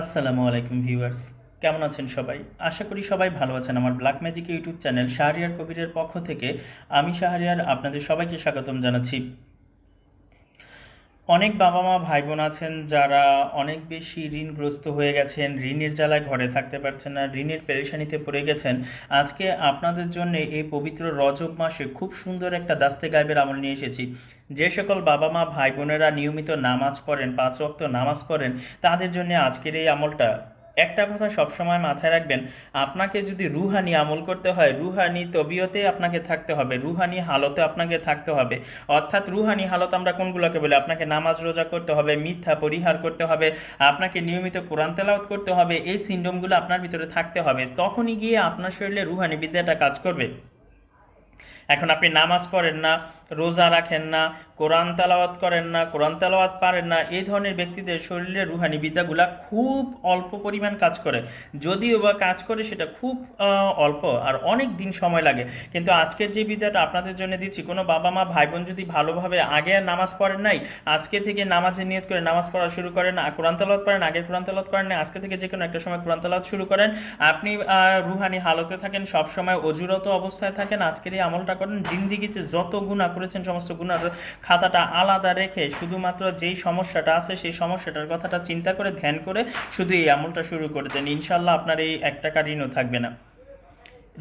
আসসালামু আলাইকুম ভিউয়ার্স। কেমন আছেন সবাই? আশা করি সবাই ভালো আছেন। আমার black magic YouTube channel Shahriar কবিরের পক্ষ থেকে আমি শাহরিয়ার আপনাদের সবাইকে স্বাগতম জানাচ্ছি। অনেক বাবা মা ভাই বোন আছেন যারা অনেক বেশি ঋণগ্রস্ত হয়ে গেছেন, ঋণের জ্বালায় ঘরে থাকতে পারছেন না, ঋণের পেরেশানিতে পড়ে গেছেন। আজকে আপনাদের জন্য এই পবিত্র রজব মাসে খুব সুন্দর একটা দাস্তে গায়েবের আমল নিয়ে এসেছি। যে সকল বাবা মা ভাই বোনেরা নিয়মিত নামাজ পড়েন, পাঁচ ওয়াক্ত নামাজ পড়েন, তাদের জন্য আজকের এই আমলটা। একটা কথা সবসময় মাথায় রাখবেন, আপনাকে যদি রুহানি আমল করতে হয়, রুহানি তবিয়তে আপনাকে থাকতে হবে, রুহানি হালতে আপনাকে থাকতে হবে। অর্থাৎ রুহানি হালত আমরা কোনগুলোকে বলি? আপনাকে নামাজ রোজা করতে হবে, মিথ্যা পরিহার করতে হবে, আপনাকে নিয়মিত কোরআন তেলাওত করতে হবে, এই সিন্ডমগুলো আপনার ভিতরে থাকতে হবে। তখনই গিয়ে আপনার শরীরে রুহানি বিদ্যাটা কাজ করবে। এখন আপনি নামাজ পড়েন না রোজা রাখেন না, কোরআন তালাওয়াত করেন না, কোরআন তালাওয়াত পারেন না, এই ধরনের ব্যক্তিদের শরীরে রুহানি বিদ্যাগুলা খুব অল্প পরিমাণ কাজ করে। যদিও বা কাজ করে সেটা খুব অল্প আর অনেক দিন সময় লাগে। কিন্তু আজকের যে বিদ্যাটা আপনাদের জন্য দিচ্ছি, কোনো বাবা মা ভাই বোন যদি ভালোভাবে আগে নামাজ পড়েন নাই, আজকে থেকে নামাজে নিয়ত করে নামাজ পড়া শুরু করেন কোরআন তালাওয়াত করেন, আগে কোরআন তালাওয়াত করেন না আজকে থেকে যে কোনো একটা সময় কোরআন তালাওয়াত শুরু করেন। আপনি রুহানি হালতে থাকেন সব সময় অজুরত অবস্থায় থাকেন, আজকের এই আমলটা করেন, জিন্দিগিতে যত গুণা করেছেন, সমস্ত গুণার খাতাটা আলাদা রেখে শুধুমাত্র যেই সমস্যাটা আছে, সেই সমস্যাটার কথাটা চিন্তা করে, ধ্যান করে শুধু এই আমলটা শুরু করে দেন। ইনশাল্লাহ আপনার এই এক টাকা ঋণও থাকবে না।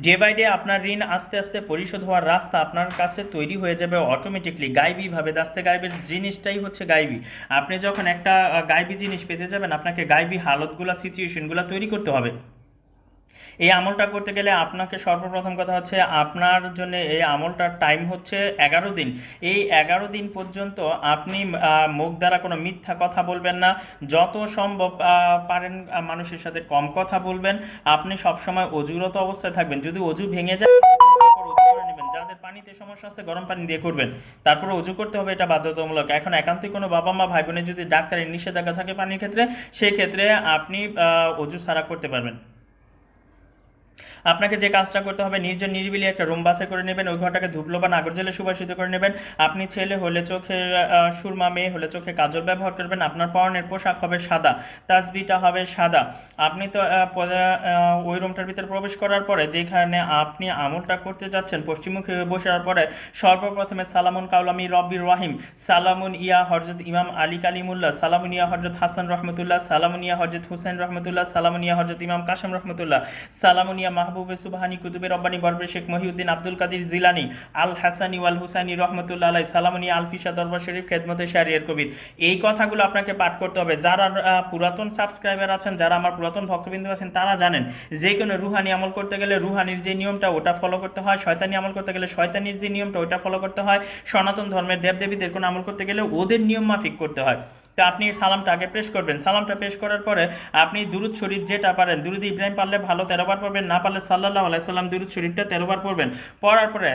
ডে বাই ডে আপনার ঋণ আস্তে আস্তে পরিশোধ হওয়ার রাস্তা আপনার কাছে তৈরি হয়ে যাবে অটোমেটিকলি গাইবি ভাবে দাস্তে গাইবের জিনিসটাই হচ্ছে গাইবি। আপনি যখন একটা গাইবি জিনিস পেতে যাবেন, আপনাকে গাইবি হালতগুলা সিচুয়েশনগুলো তৈরি করতে হবে। এই আমলটা করতে গেলে আপনাকে সর্বপ্রথম কথা হচ্ছে আপনার জন্য এই আমলটার টাইম হচ্ছে এগারো দিন। এই এগারো দিন পর্যন্ত আপনি মুখ দ্বারা কোনো মিথ্যা কথা বলবেন না। যত সম্ভব পারেন মানুষের সাথে কম কথা বলবেন। আপনি সবসময় অজুরত অবস্থায় থাকবেন। যদি অজু ভেঙে যায় পানিতে সমস্যা আছে, গরম পানি দিয়ে করবেন। তারপরে অজু করতে হবে, এটা বাধ্যতামূলক। এখন একান্তই কোনো বাবা মা, ভাই বোনের যদি ডাক্তারের নিষেধাজ্ঞা থাকে পানির ক্ষেত্রে সেই ক্ষেত্রে আপনি অজু ছাড়া করতে পারবেন। আপনাকে যে কাজটা করতে হবে, নির্জন নিরিবিলি একটা রুম বাসে করে নেবেন, ওই ঘরটাকে ধুপলো বা নাগর জেলে সুবাসিত করে নেবেন। আপনি ছেলে হলে চোখে সুরমা, মেয়ে হলে চোখে কাজল ব্যবহার করবেন, আপনার পরনের পোশাক হবে সাদা তাসবিটা হবে সাদা। আপনি তো ওই রুমটার ভিতরে প্রবেশ করার পরে যেখানে আপনি আমলটা করতে যাচ্ছেন, পশ্চিমমুখী বসার পরে সর্বপ্রথমে সালামুন কাউলামি রব্বির রাহিম, সালামুন ইয়া হরজত ইমাম আলী কালিমুল্লাহ, সালামুন ইয়া হরজত হাসান রহমতুল্লাহ, সালামুন ইয়া হরজত হুসেন রহমতুল্লাহ, সালামুন ইয়া হরজত ইমাম কাসম রহমতুল্লাহ, সালামুন ইয়া মাহবুব মাহবুবে সুবাহানি কুতুবে রব্বানি বরবে শেখ মহিউদ্দিন আব্দুল কাদির জিলানি, আল হাসানি ওয়াল হুসাইনি রহমতুল্লাহ আলাই সালামনি আলফিসা দরবার শরীফ খেদমতে শারিয়ার কবির। এই কথাগুলো আপনাকে পাঠ করতে হবে। যারা পুরাতন সাবস্ক্রাইবার আছেন, যারা আমার পুরাতন ভক্তবিন্দু আছেন, তারা জানেন যে কোনো রুহানি আমল করতে গেলে রুহানির যে নিয়মটা, ওটা ফলো করতে হয়। শয়তানি আমল করতে গেলে শয়তানির যে নিয়মটা, ওটা ফলো করতে হয়। সনাতন ধর্মের দেবদেবীদের কোনো আমল করতে গেলে ওদের নিয়ম মাফিক করতে হয়। আপনি সালামটা আগে প্রেস করবেন। সালামটা পেশ করার পরে আপনি দুরুদ শরীফ যেটা পারেন, দুরুদ ইব্রাহিম পারলে ভালো, তেরোবার পড়বেন, না পারলে সাল্লাহ আলাইসাল্লাম দুরুদ শরীফটা তেরোবার পড়বেন। পড়ার পরে,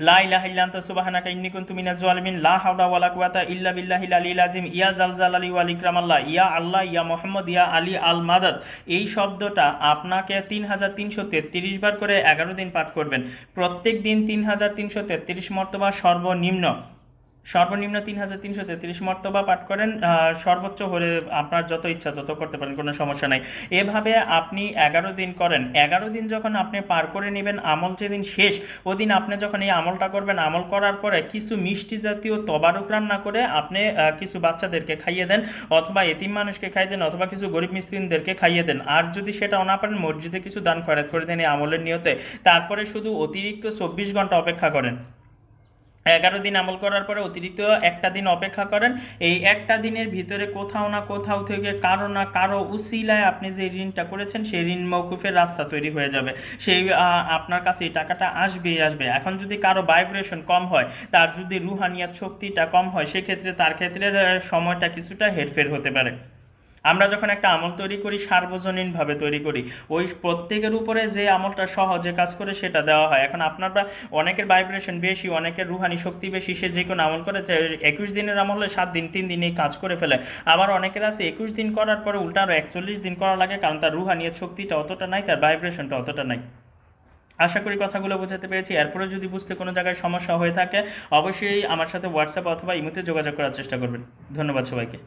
লা লা ইল্লা ইয়া আল্লাহ ইয়া আল্লাহ, ইয়া মুহাম্মদ, ইয়া আলী আল এই শব্দটা আপনাকে 3333 বার করে 11 দিন পাঠ করবেন। প্রত্যেক দিন 3333 মর্তবা সর্বনিম্ন। সর্বনিম্ন তিন হাজার তিনশো তেত্রিশ মর্তবা পাঠ করেন সর্বোচ্চ হলে আপনার যত ইচ্ছা তত করতে পারেন, কোনো সমস্যা নাই। এভাবে আপনি এগারো দিন করেন। এগারো দিন যখন আপনি পার করে নেবেন, আমল যেদিন শেষ, ওদিন আপনি যখন এই আমলটা করবেন, আমল করার পরে কিছু মিষ্টি জাতীয় তবারুক রান্না করে আপনি কিছু বাচ্চাদেরকে খাইয়ে দেন, অথবা এতিম মানুষকে খাইয়ে দেন, অথবা কিছু গরিব মিস্ত্রিনদেরকে খাইয়ে দেন। আর যদি সেটা না পারেন, মসজিদে কিছু দান খয়রাত করে দেন এই আমলের নিয়তে। তারপরে শুধু অতিরিক্ত চব্বিশ ঘণ্টা অপেক্ষা করেন। এগারো দিন আমল করার পরে অতিরিক্ত একটা দিন অপেক্ষা করেন। এই একটা দিনের ভিতরে কোথাও না কোথাও থেকে কারও না কারও উসিলায় আপনি যে ঋণটা করেছেন, সেই ঋণ মৌকুফের রাস্তা তৈরি হয়ে যাবে। সেই আপনার কাছে টাকাটা আসবেই আসবে। এখন যদি কারও ভাইব্রেশন কম হয়, তার যদি রুহানিয়াত শক্তিটা কম হয়, সেক্ষেত্রে তার ক্ষেত্রে সময়টা কিছুটা হেরফের হতে পারে। আমরা যখন একটা আমল তৈরি করি, সার্বজনীনভাবে তৈরি করি, ওই প্রত্যেকের উপরে যে আমলটা সহজে কাজ করে সেটা দেওয়া হয়। এখন আপনারা অনেকের ভাইব্রেশন বেশি, অনেকের রুহানি শক্তি বেশি, সে যে কোনো আমল করে একুশ দিনের আমল হলে সাত দিন, তিন দিনেই কাজ করে ফেলে। আবার অনেকের আছে একুশ দিন করার পরে উল্টা আরও একচল্লিশ দিন করা লাগে, কারণ তার রুহানিয়ার শক্তিটা অতটা নাই, তার ভাইব্রেশনটা অতটা নাই। আশা করি কথাগুলো বোঝাতে পেরেছি। এরপরে যদি বুঝতে কোনো জায়গায় সমস্যা হয়ে থাকে, অবশ্যই আমার সাথে হোয়াটসঅ্যাপ অথবা ইমোতে যোগাযোগ করার চেষ্টা করবেন। ধন্যবাদ সবাইকে।